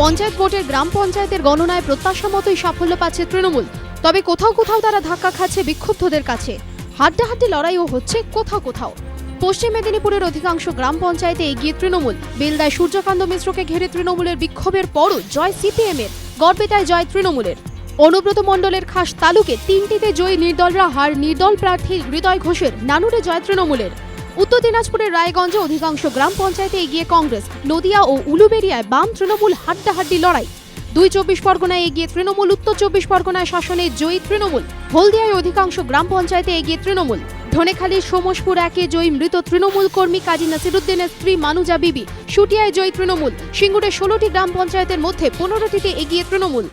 পঞ্চায়েত ভোটের গ্রাম পঞ্চায়েতের গণনায় প্রত্যাশা মতোই সাফল্য পাচ্ছে তৃণমূল। তবে কোথাও কোথাও তারা ধাক্কা খাচ্ছে বিক্ষুব্ধদের কাছে। হাড্ডাহাড্ডি লড়াইও হচ্ছে কোথাও কোথাও। পশ্চিম মেদিনীপুরের অধিকাংশ গ্রাম পঞ্চায়েতে এগিয়ে তৃণমূল। বেলদায় সূর্যকান্ত মিশ্রকে ঘিরে তৃণমূলের বিক্ষোভের পরও জয় সিপিএম এর গড়বেতায় জয় তৃণমূলের। অনুব্রত মণ্ডলের খাস তালুকে তিনটিতে জয়ী নির্দলরা হার নির্দল প্রার্থী হৃদয় ঘোষের, নানুরে জয় তৃণমূলের। উত্তর দিনাজপুরের রায়গঞ্জে অধিকাংশ গ্রাম পঞ্চায়েতে এগিয়ে কংগ্রেস, নদিয়া ও উলুবেরিয়ায় বাম তৃণমূল হাড্ডাহাড্ডি লড়াই। দুই চব্বিশ পরগনায় এগিয়ে তৃণমূল, উত্তর চব্বিশ পরগনায় শাসনে জয়ী তৃণমূল। হলদিয়ায় অধিকাংশ গ্রাম পঞ্চায়েতে এগিয়ে তৃণমূল। ধনেখালীর সোমশপুর একে জয়ী মৃত তৃণমূল কর্মী কাজী নাসিরুদ্দিনের স্ত্রী মানুজা বিবি শুটিয়ায় জয়ী তৃণমূল। সিঙ্গুরের ষোলোটি গ্রাম পঞ্চায়েতের মধ্যে পনেরোটিতে এগিয়ে তৃণমূল।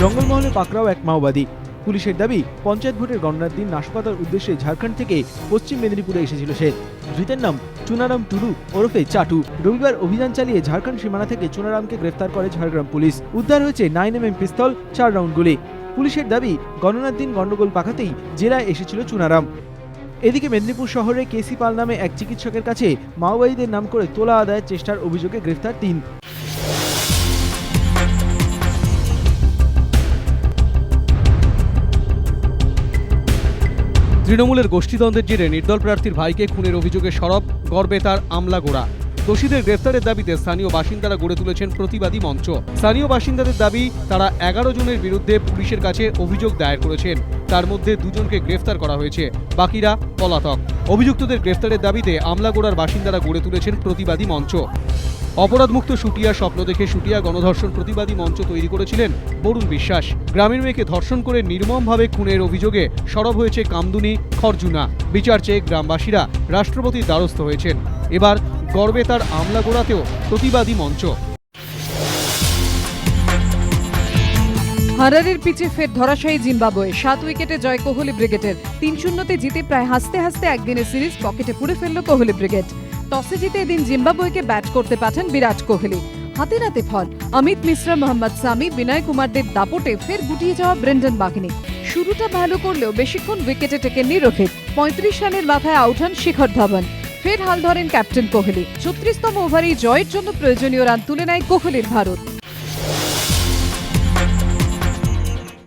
জঙ্গলমহলে পাকড়াও এক মাওবাদী। পুলিশের দাবি, পঞ্চায়েত ভোটের গণনার দিন নাশকতার উদ্দেশ্যে ঝাড়খণ্ড থেকে পশ্চিম মেদিনীপুরে এসেছিল সে। ধৃতের নাম চুনারাম টুডু ওরফে চাটু। রবিবার অভিযান চালিয়ে ঝাড়খণ্ড সীমানা থেকে চুনারামকে গ্রেফতার করে ঝাড়গ্রাম পুলিশ। উদ্ধার হয়েছে নাইন এম এম পিস্তল, চার রাউন্ড গুলি। পুলিশের দাবি, গণনার দিন গন্ডগোল পাকাতেই জেলায় এসেছিল চুনারাম। এদিকে মেদিনীপুর শহরে কেসি পাল নামে এক চিকিৎসকের কাছে মাওবাদীদের নাম করে তোলা আদায়ের চেষ্টার অভিযোগে গ্রেফতার তিন। তৃণমূলের গোষ্ঠীদ্বন্দ্বের জেরে নির্দল প্রার্থীর ভাইকে খুনের অভিযোগে সরব, গর্বে তার আমলাগোড়া দোষীদের গ্রেফতারের দাবিতে স্থানীয় বাসিন্দারা গড়ে তুলেছেন প্রতিবাদী মঞ্চ। স্থানীয় বাসিন্দাদের দাবি, তারা এগারো জনের বিরুদ্ধে পুলিশের কাছে অভিযোগ দায়ের করেছেন। তার মধ্যে দুজনকে গ্রেফতার করা হয়েছে। বাকিরা পলাতক। অভিযুক্তদের গ্রেফতারের দাবিতে আমলাগোড়ার বাসিন্দারা গড়ে তুলেছেন প্রতিবাদী মঞ্চ। অপরাধমুক্ত সুটিয়া স্বপ্ন দেখে সুটিয়া গণধর্ষণ প্রতিবাদী মঞ্চ তৈরি করেছিলেন বরুণ বিশ্বাস। গ্রামের মেয়েকে ধর্ষণ করে নির্মমভাবে খুনের অভিযোগে সরব হয়েছে কামদুনি, খরজুনা। বিচার চেয়ে গ্রামবাসীরা রাষ্ট্রপতির দ্বারস্থ হয়েছেন। এবার গর্বে তার আমলাগোড়াতেও প্রতিবাদী মঞ্চ। হারারের পিচে ফের ধরাশায়ী জিম্বাবুয়ে। সাত উইকেটে জয় কোহলি ব্রিগেডের। তিন শূন্যতে জিতে প্রায় হাসতে হাসতে একদিনের সিরিজ পকেটে পুরে ফেলল কোহলি ব্রিগেড। টসে জিতে এদিন জিম্বাবুয়েকে ব্যাট করতে পাঠান বিরাট কোহলি। হাতে নাতে ফল, অমিত মিশ্রা, মোহাম্মদ সামি, বিনয় কুমারদের দাপটে ফের গুটিয়ে যাওয়া ব্রেন্ডন বাঘিনী শুরুটা ভালো করলেও বেশিক্ষণ উইকেটে টেকেননি রোহিত পঁয়ত্রিশ রানের মাথায় আউট হন শিখর ধবন। ফের হাল ধরেন ক্যাপ্টেন কোহলি। ছত্রিশতম ওভারেই জয়ের জন্য প্রয়োজনীয় রান তুলে নেয় কোহলির ভারত।